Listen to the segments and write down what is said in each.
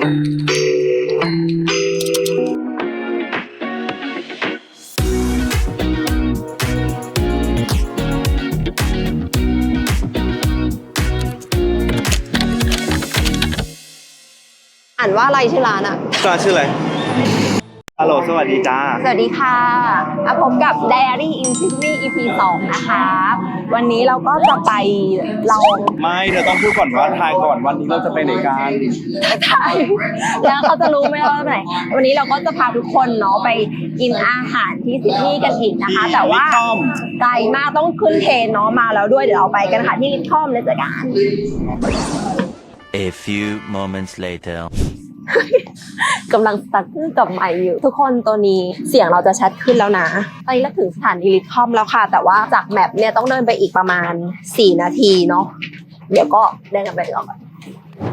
อ่านว่าอะไรชื่อร้านอะร้านชื่ออะไร ฮัลโหลสวัสดีจ้า สวัสดีค่ะมาพบกับ Diary in Sydney EP 2 นะคะ วันนี้เราก็จะไปลองไม่เดี๋ยวต้องพูดก่อนว่าทายก่อนวันนี้เราจะไปไหนกันถ่ายแล้วเขาจะรู้ไหมว่าไหน วันนี้เราก็จะพาทุกคนเนาะไปกินอาหารที่ซิดนีย์กันอีกนะคะ แต่ว่าลิทอมไกลมากต้องขึ้นเทรนเนาะมาแล้วด้วยเดี๋ยวเราไปกันค่ะที่ลิทคอมเลยจ้ะกัน A few moments later. กำลังสตาร์ทกับใหม่อยู่ ทุกคนตัวนี้เสียงเราจะชัดขึ้นแล้วนะ ตอนนี้เราถึงสถานีลิทคอมแล้วค่ะ แต่ว่าจากแมปเนี่ยต้องเดินไปอีกประมาณ 4 นาทีเนาะเดี๋ยวก็เดินกันไปก่อน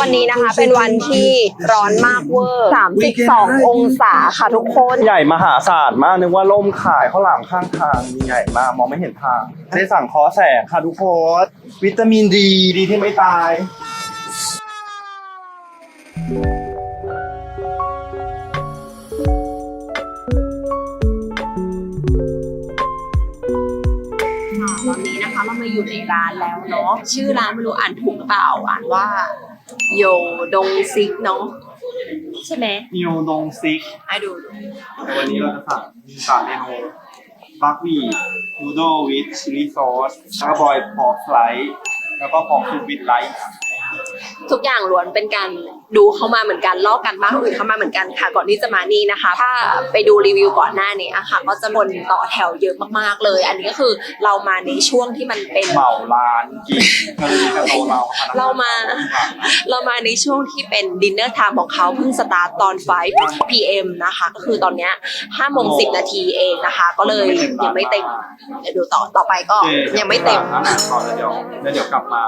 วันนี้นะคะเป็นวันที่ร้อนมากเวอร์ 32 องศาค่ะทุกคน ใหญ่มหาศาลมากนึกว่าล่มขายข้าวหลามข้างทางมีใหญ่มากมองไม่เห็นทาง ได้สั่งคอแสงค่ะทุกคน วิตามินดีดีที่ไม่ตายต มาอยู่ในร้านแล้วเนาะชื่อร้านไม่รู้อ่านถูกหรือเปล่าอ่านว่าโยดงซิกเนาะใช่ไหมนิวดงซิกไอ้ดูแต่วันนี้เราจะสั่งมีสามเมนูบักหมี่นูโดวิดชิลลี่ซอสแล้วก็บอยพอกสไลด์แล้วก็พอกซูวิดไลท์ทุกอย่างล้วนเป็นการ ดูเข้ามาเหมือนกันลอกกันบ้านคนอื่นเข้ามาเหมือนกันค่ะ ก่อนที่จะมานี่นะคะ ถ้าไปดูรีวิวก่อนหน้านี้อะค่ะ ก็จะบนต่อแถวเยอะมากๆเลย อันนี้ก็คือเรามาในช่วงที่มันเป็น เหมาร้านกินก็เลยมีแต่โตเราค่ะเรามา เรามาในช่วงที่เป็นดินเนอร์ไทม์ของเขาเพิ่งสตาร์ตตอน 5 p.m. นะคะ ก็คือตอนเนี้ย5โมง10 นาทีเองนะคะ ก็เลยยังไม่เต็ม เดี๋ยวดูต่อต่อไปก็โอเคยังไม่เต็มอาหารก่อนแล้วเดี๋ยวแล้วเดี๋ยวกลับมา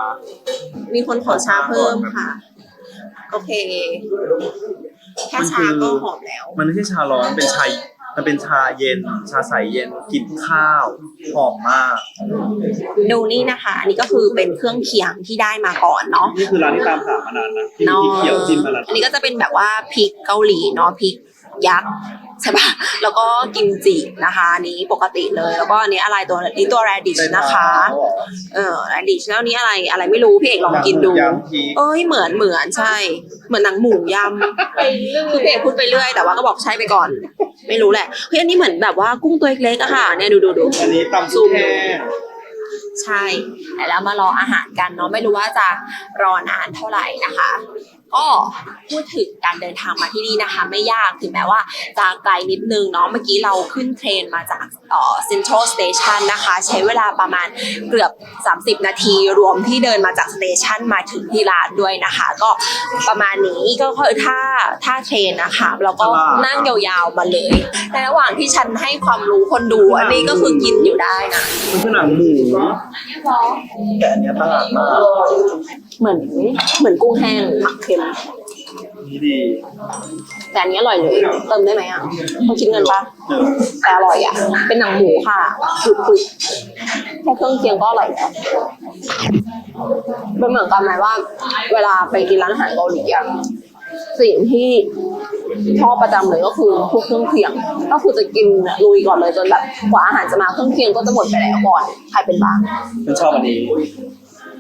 มีคนขอชาเพิ่มค่ะ โอเคแค่ชาก็หอมแล้ว มันไม่ใช่ชาร้อนเป็นชามันเป็นชาเย็น ชาใสเย็นกินข้าวหอมมาก ดูนี่นะคะ อันนี้ก็คือเป็นเครื่องเคียงที่ได้มาก่อนเนาะนี่คือร้านที่ตามหามานานนะที่เนาะที่เขียวจิ้มมาแล้วอันนี้ก็จะเป็นแบบว่าพริกเกาหลีเนาะพริกยักษ์ ใช่ปะแล้วก็กิมจินะคะอันนี้ปกติเลย แล้วก็อันนี้อะไรตัวนี้ตัว radish นะคะ เออ radish แล้วอันนี้อะไรอะไรไม่รู้พี่เอกลองกินดู ยำพริกเอ้ยเหมือนเหมือนใช่ เหมือนหนังหมูยำคือพี่เอกพูดไปเรื่อยแต่ว่าก็บอกใช่ไปก่อน ไม่รู้แหละเฮ้ยอันนี้เหมือนแบบว่ากุ้งตัวเล็กๆอะค่ะเนี่ยดูดูดูอันนี้ตำซุปแห้งใช่ แล้วมารออาหารกันเนาะไม่รู้ว่าจะรอนานเท่าไหร่นะคะ ก็พูดถึงการเดินทางมาที่นี่นะคะ ไม่ยากถึงแม้ว่าจะไกลนิดนึงเนาะเมื่อกี้เราขึ้นเทรนมาจากเอ่อ Central Station นะคะ ใช้เวลาประมาณเกือบ 30 นาทีรวมที่เดินมาจากสเตชันมาถึงที่ร้านด้วยนะคะ ก็ประมาณนี้ก็คือถ้าถ้าเทรนนะคะเราก็นั่งยาวๆมาเลยในระหว่างที่ฉันให้ความรู้คนดูอันนี้ก็คือกินอยู่ได้นะมันคือหนังหมูแต่อันนี้ตลาดมาก เหมือนเหมือนกุ้งแห้งหมักเค็ม นี่ดีแต่อันนี้อร่อยเลย เติมได้ไหมอะต้องคิดเงินปะเออแต่อร่อยอะ เป็นหนังหมูค่ะกรึบกรึบแค่เครื่องเคียงก็อร่อยแล้วเป็นเหมือนกันไหมว่า เวลาไปกินร้านอาหารเกาหลีอะสิ่งที่ชอบประจำเลยก็คือพวกเครื่องเคียง ก็คือจะกินลุยก่อนเลยจนแบบกว่าอาหารจะมาเครื่องเคียงก็จะหมดไปแล้วก่อนใครเป็นบ้างฉันชอบอันนี้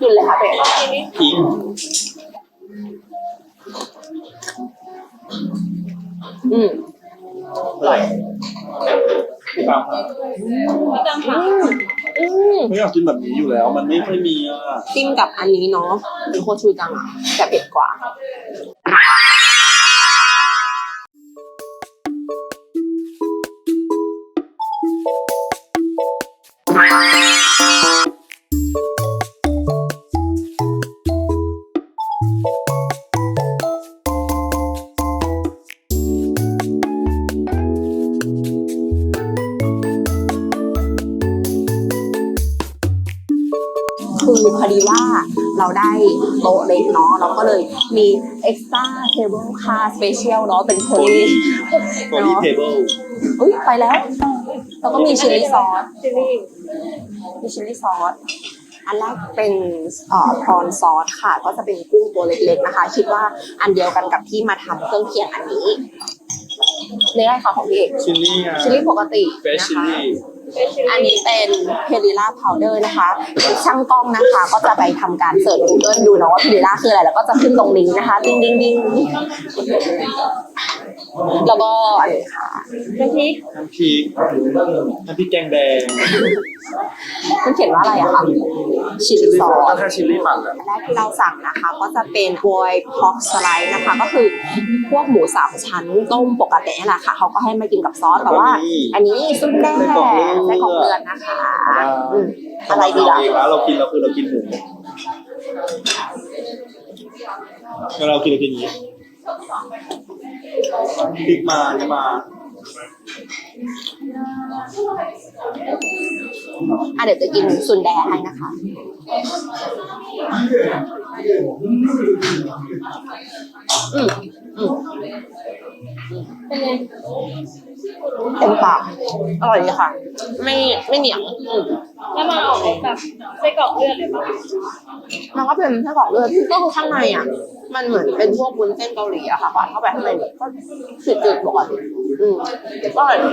กินเลยค่ะเป็ดพริกอืมอร่อยพี่ตามหาอืมไม่อยากกินแบบนี้อยู่แล้ว มันไม่ค่อยมีอะจิ้มกับอันนี้เนาะเป็นโคชูจังอะแต่เผ็ดกว่า เล็กเนาะเราก็เลยมี extra table car special เนาะเป็นโพลีตัวนี้เทเบิลอุ้ยไปแล้วแล้วก็มีชิลลี่ซอสมีชิลลี่ซอสอันแรกเป็นเอ่อพรอนซอสค่ะ ก็จะเป็นกุ้งตัวเล็กๆนะคะ คิดว่าอันเดียวกันกับที่มาทำเครื่องเคียงอันนี้เนื้ออะไรคะของพี่เอกชิลลี่ไงชิลลี่ปกติเฟชนะชิลคะ ลี่ อันนี้เป็นเพลิล่าพาวเดอร์นะคะช่างกล้องนะคะ ก็จะไปทำการเสิร์ช Google ดูเนาะว่าเพลิล่าคืออะไร แล้วก็จะขึ้นตรงนี้นะคะ ดิ้งดิ้งดิ้ง แล้วก็อันนี้ค่ะน้ำพริกน้ำพริกน้ำพริกแกงแดงมันเขียนว่าอะไรอะคะชิลลี่ซอสถ้าชิลลี่ปั่นอะอันแรกที่เราสั่งนะคะ ก็จะเป็นบอยพอกสไลด์นะคะ ก็คือพวกหมูสามชั้นต้มปกตินี่แหละค่ะ เขาก็ให้มากินกับซอสแต่ว่า อันนี้ซุปแด้ไส้กรอกเลือดนะคะอืมอะไรดีเราล่ะเองนะเรากินเราคือเรากินหมูแล้วเรากินเรากินอย่างนี้ พิกมานี่มาอะเดี๋ยวจะกินซุนแดให้นะคะ อืมอืมเป็นไง ต็มปากอร่อยดีค่ะ ไม่ไม่เหนียวอืมแล้วมาออกรสแบบไส้กรอกเลือดเลยปะมันก็เป็นไส้กรอกเลือดก็คือข้างในอะ มันเหมือนเป็นพวกวุ้นเส้นเกาหลีอะค่ะปาดเข้าไปข้างในก็จืดๆปกติอืมก็อร่อยดี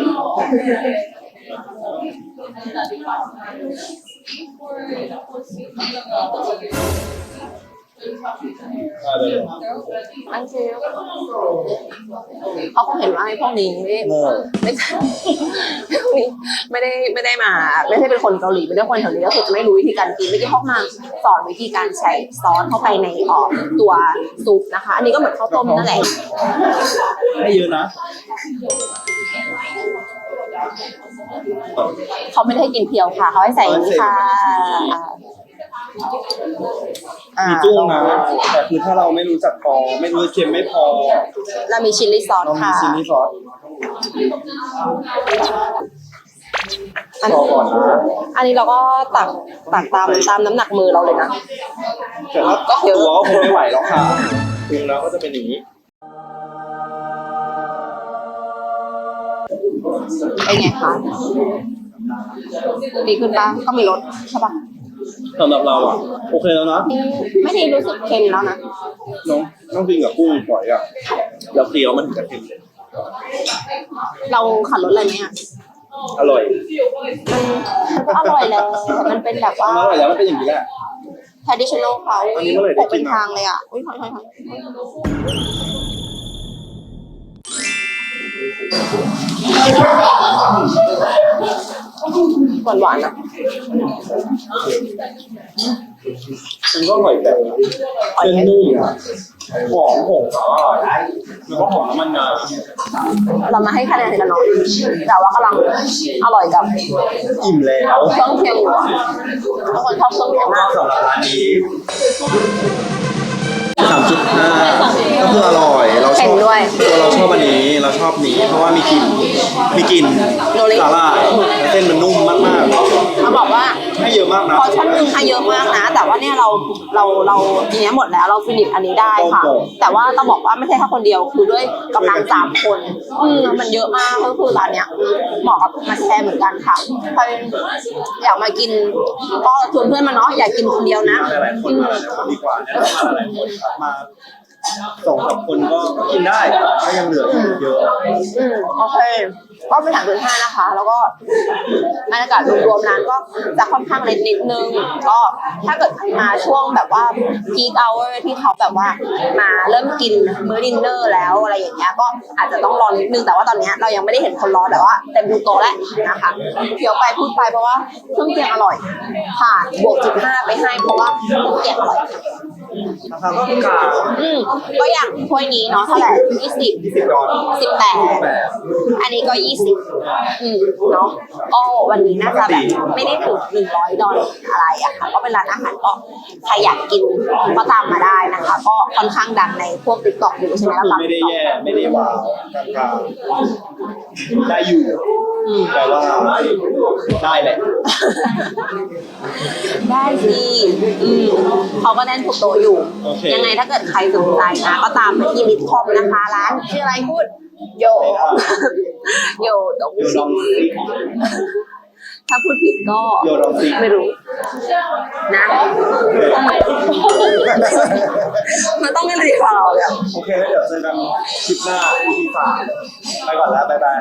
ได้เลย อันเชฟเขาคงเห็นว่าไอ้พวกนี้โง่ไม่ใช่พวกนี้ไม่ได้ไม่ได้มา ไม่ใช่เป็นคนเกาหลีไม่ได้คนแถวนี้ก็คือจะไม่รู้วิธีการกินเมื่อกี้เข้ามาสอนวิธีการใส่ซอสเข้าไปในออกตัวซุปนะคะ อันนี้ก็เหมือนข้าวต้มนั่นแหละให้เยอะนะเขาไม่ได้กินเพียวค่ะ เขาให้ใส่นนี้ค่ะ อ่ามีจุ้งนะแต่คือถ้าเราไม่รู้จักพอไม่รู้เค็มไม่พอเรามีชิลลี่ซอสเรามีค่ะ ชิลลี่ซอสอันพอก่อนนะอันนี้เราก็ตักตักตามตามน้ำหนักมือเราเลยนะ แต่ถ้าก็เยอะตัวก็คงไม่ไหวแล้วค่ะปรุงแล้วก็จะเป็นอย่างนี้เป็นไงคะดีขึ้นปะก็มีรสใช่ปะ สำหรับเราอะ โอเคแล้วนะไม่ได้รู้สึกเค็มแล้วนะ น้องต้องกินกับกุ้งปล่อยอะแล้วเคี้ยวมันถึงจะเค็มเลยเราขัดรสอะไรไหมอะอร่อยมันก็อร่อยแหละแต่มันเป็นแบบว่ามันอร่อยแล้วมันเป็นอย่างนี้แหละ traditional เขาอันนี้เมื่อไหร่ได้ปกเป็นกินอะ ทางเลยอะ อุ้ยถอยถอยถอย หวานหวานๆอะมันก็อร่อยแบบเส้นนุ่มอะหอมผงอะแล้วก็หอมน้ำมันงาเรามาให้คะแนนกันเนาะแต่ว่ากำลังอร่อยกับอิ่มแล้วเครื่องเคียงอยู่อะบางคนชอบเครื่องเคียงมากสำหรับร้านนี้สามจุดห้าก็คืออร่อย เราชเห็อนบด้วยตัวเราชอบอันนี้ เราชอบนี้ เพราะว่ามีกลิ่น มีกลิ่นโนริ สาหร่ายแล้วเส้นมันนุ่มมากเขาบอกว่าๆ ให้เยอะมากนะ พอชั่นหนึ่งให้เยอะมากนะ แต่ว่าเนี่ยเราเราเราทีเนี้ยหมดแล้วเราฟินิชอันนี้ได้ค่ะแต่ว่าต้องบอกว่าไม่ใช่แค่คนเดียวคือด้วยกำลังสามคนอืมมันเยอะมากก็คือร้านเนี้ยอืมเหมาะกับมาแชร์เหมือนกันค่ะใครอยากมากินก็ชวนเพื่อนมาเนาะอยากกินคนเดียวนะหลายๆคนมาแล้วดีกว่าแน่นอนมาหลายคนครับมา สองสามคนก็ก็กินได้ก็ยังเหลืออีกเยอะอืมโอเค ก็เป็นสามจุดห้านะคะ แล้วก็บรรยากาศรวมๆร้านก็จะค่อนข้างเล็กนิดนึง ก็ถ้าเกิดมาช่วงแบบว่า peak hour ที่เขาแบบว่ามาเริ่มกินมื้อดินเนอร์แล้วอะไรอย่างเงี้ย ก็อาจจะต้องรอนิดนึง แต่ว่าตอนเนี้ยเรายังไม่ได้เห็นคนรอแต่ว่าเต็มทุกโต๊ะแล้วนะคะเคี้ยวไปพูดไปเพราะว่าเครื่องเคียงอร่อย ผ่านบวกจุดห้าไปให้เพราะว่าเครื่องเคียงอร่อย ราคาก็กลางอืมก็อย่างถ้วยนี้เนาะเท่าไหร่ยี่สิบยี่สิบดอลสิบแปดแปดอันนี้ก็ยี่สิบอืมเนาะก็วันนี้น่าจะแบบไม่ได้ถึงหนึ่งร้อยดอลลาร์อะไรอะค่ะ ก็เป็นร้านอาหารก็ใครอยากกินก็ตามมาได้นะคะ ก็ค่อนข้างดังในพวกติ๊กต็อกอยู่ใช่ไหมคือล่ะไม่ได้แย่ไม่ได้ว้าวกลางๆได้อยู่อืมแต่ว่าได้แหละ ได้สิอืมเขาก็แน่นทุกโต๊ะอยู่ โอเค ยังไงถ้าเกิดใครสนใจนะก็ตามไปที่มิดคอมนะคะร้านชื่ออะไรพูดโยโยตรงอยู่ลชิองมซิถ้าพูดผิดก็โยโรซิไม่รู้ นะมันต้องเรียนเราเลยอะ โอเคแล้วเดี๋ยวเจอกันคลิปหน้า EP สามไปก่อนแล้ว บ๊ายบาย